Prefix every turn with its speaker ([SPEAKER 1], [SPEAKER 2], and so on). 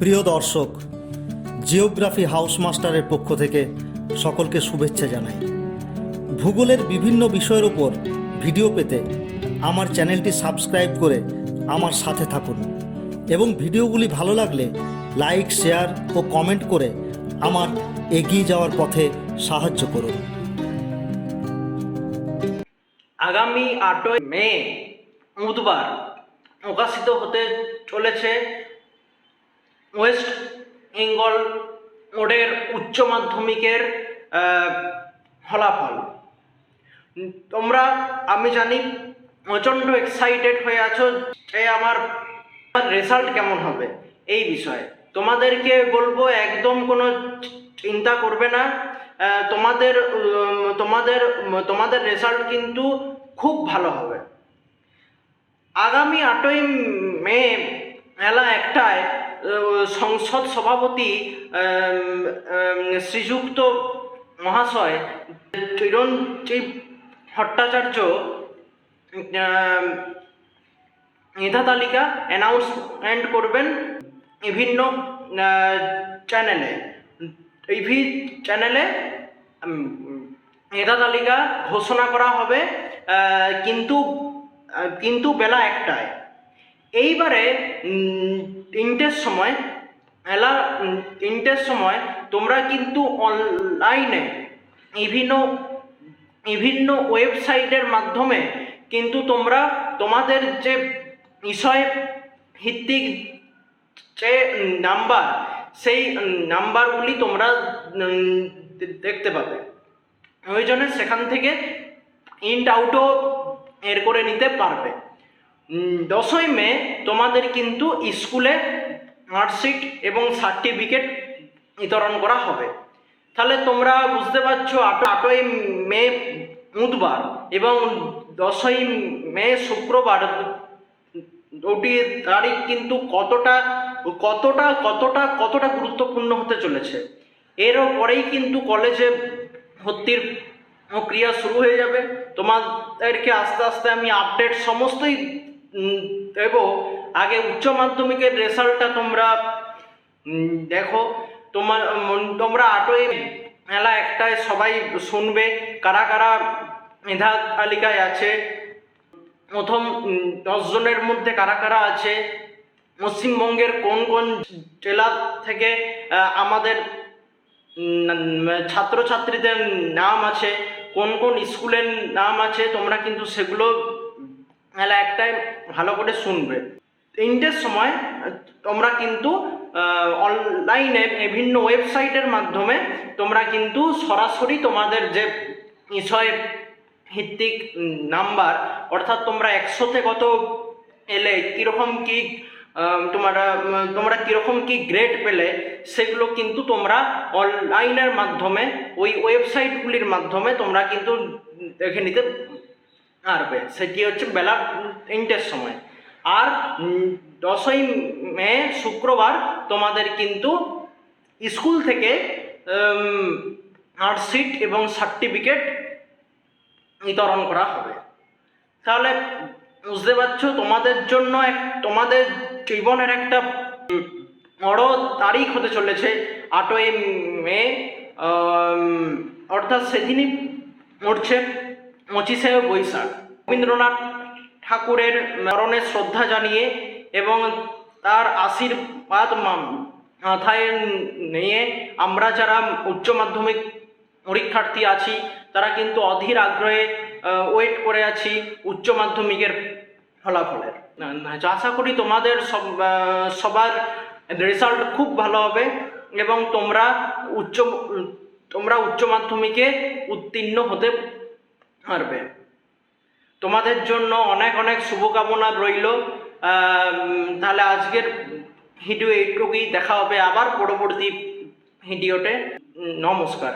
[SPEAKER 1] প্রিয় দর্শক, geography house মাস্টারের পক্ষ থেকে সকলকে শুভেচ্ছা জানাই। ভূগোলের বিভিন্ন বিষয়ের উপর ভিডিও পেতে আমার চ্যানেলটি সাবস্ক্রাইব করে আমার সাথে থাকুন এবং ভিডিওগুলি ভালো লাগলে লাইক, শেয়ার ও কমেন্ট করে আমার এগিয়ে যাওয়ার পথে সাহায্য করুন।
[SPEAKER 2] আগামী আটই মে বুধবার প্রকাশিত হতে চলেছে ওয়েস্ট বেঙ্গল বোর্ডের উচ্চ মাধ্যমিকের ফলাফল। তোমরা, আমি জানি, প্রচণ্ড এক্সাইটেড হয়ে আছো যে আমার রেজাল্ট কেমন হবে এই বিষয়ে। তোমাদেরকে বলব, একদম কোনো চিন্তা করবে না। তোমাদের তোমাদের তোমাদের রেজাল্ট কিন্তু খুব ভালো হবে। আগামী আটই মে মেলা একটায় সংসদ সভাপতি শ্রীযুক্ত মহাশয় চিরঞ্জীব ভট্টাচার্য মেধা তালিকা অ্যানাউন্সমেন্ট করবেন বিভিন্ন চ্যানেলে টিভি চ্যানেলে মেধা তালিকা ঘোষণা করা হবে কিন্তু কিন্তু বেলা একটায়। এইবারে তিনটের সময় উম, তিনটের সময় তোমরা কিন্তু অনলাইনে বিভিন্ন বিভিন্ন ওয়েবসাইটের মাধ্যমে কিন্তু তোমরা তোমাদের যে বিষয় ভিত্তিক যে নাম্বার সেই নাম্বারগুলি তোমরা দেখতে পাবে। ওই জন্য সেখান থেকে ইন্ট আউটও এর করে নিতে পারবে। দশই মে তোমাদের কিন্তু স্কুলে মার্কশিট এবং সার্টিফিকেট বিতরণ করা হবে। তাহলে তোমরা বুঝতে পারছ আটই মে বুধবার এবং দশই মে শুক্রবার দুটি তারিখ কিন্তু কতটা কতটা কতটা কতটা গুরুত্বপূর্ণ হতে চলেছে। এরও পরেই কিন্তু কলেজে ভর্তির প্রক্রিয়া শুরু হয়ে যাবে। তোমাদেরকে আস্তে আস্তে আমি আপডেট সমস্তই দেব। আগে উচ্চ মাধ্যমিকের রেজাল্টটা তোমরা দেখো। তোমার তোমরা আটই মেলা একটায় সবাই শুনবে কারা কারা মেধা তালিকায় আছে। প্রথম দশজনের মধ্যে কারা কারা আছে? পশ্চিমবঙ্গের কোন কোন জেলা থেকে আমাদের ছাত্রছাত্রীদের নাম আছে? কোন কোন স্কুলের নাম আছে? তোমরা কিন্তু সেগুলো মেলা একটাই ভালো করে শুনবে। তিনটের সময় তোমরা কিন্তু অনলাইনে বিভিন্ন ওয়েবসাইটের মাধ্যমে তোমরা কিন্তু সরাসরি তোমাদের যে বিষয় ভিত্তিক নাম্বার অর্থাৎ তোমরা একশোতে কত এলে, কীরকম কি তোমরা তোমরা কীরকম কি গ্রেড পেলে, সেগুলো কিন্তু তোমরা অনলাইনের মাধ্যমে, ওই ওয়েবসাইটগুলির মাধ্যমে তোমরা কিন্তু দেখে নিতে পারবে সেটি হচ্ছে? বেলা তিনটের সময়। আর দশই মে শুক্রবার তোমাদের কিন্তু স্কুল থেকে মার্কশিট এবং সার্টিফিকেট বিতরণ করা হবে। তাহলে বুঝতে পারছ, তোমাদের জন্য এক, তোমাদের জীবনের একটা বড় তারিখ হতে চলেছে আটই মে অর্থাৎ সেদিনই মরছে পঁচিশে বৈশাখ। রবীন্দ্রনাথ ঠাকুরের মরণে শ্রদ্ধা জানিয়ে এবং তার আশীর্বাদ মাথায় নিয়ে আমরা যারা উচ্চ মাধ্যমিক পরীক্ষার্থী আছি, তারা কিন্তু অধীর আগ্রহে ওয়েট করে আছি উচ্চ মাধ্যমিকের ফলাফলের। আশা করি তোমাদের সব সবার রেজাল্ট খুব ভালো হবে এবং তোমরা উচ্চ তোমরা উচ্চ মাধ্যমিকে উত্তীর্ণ হতে পারবে তোমাদের জন্য অনেক অনেক শুভকামনা রইল। তাহলে আজকের ভিডিও এইটুকুই দেখা হবে আবার পরবর্তী ভিডিওতে। নমস্কার।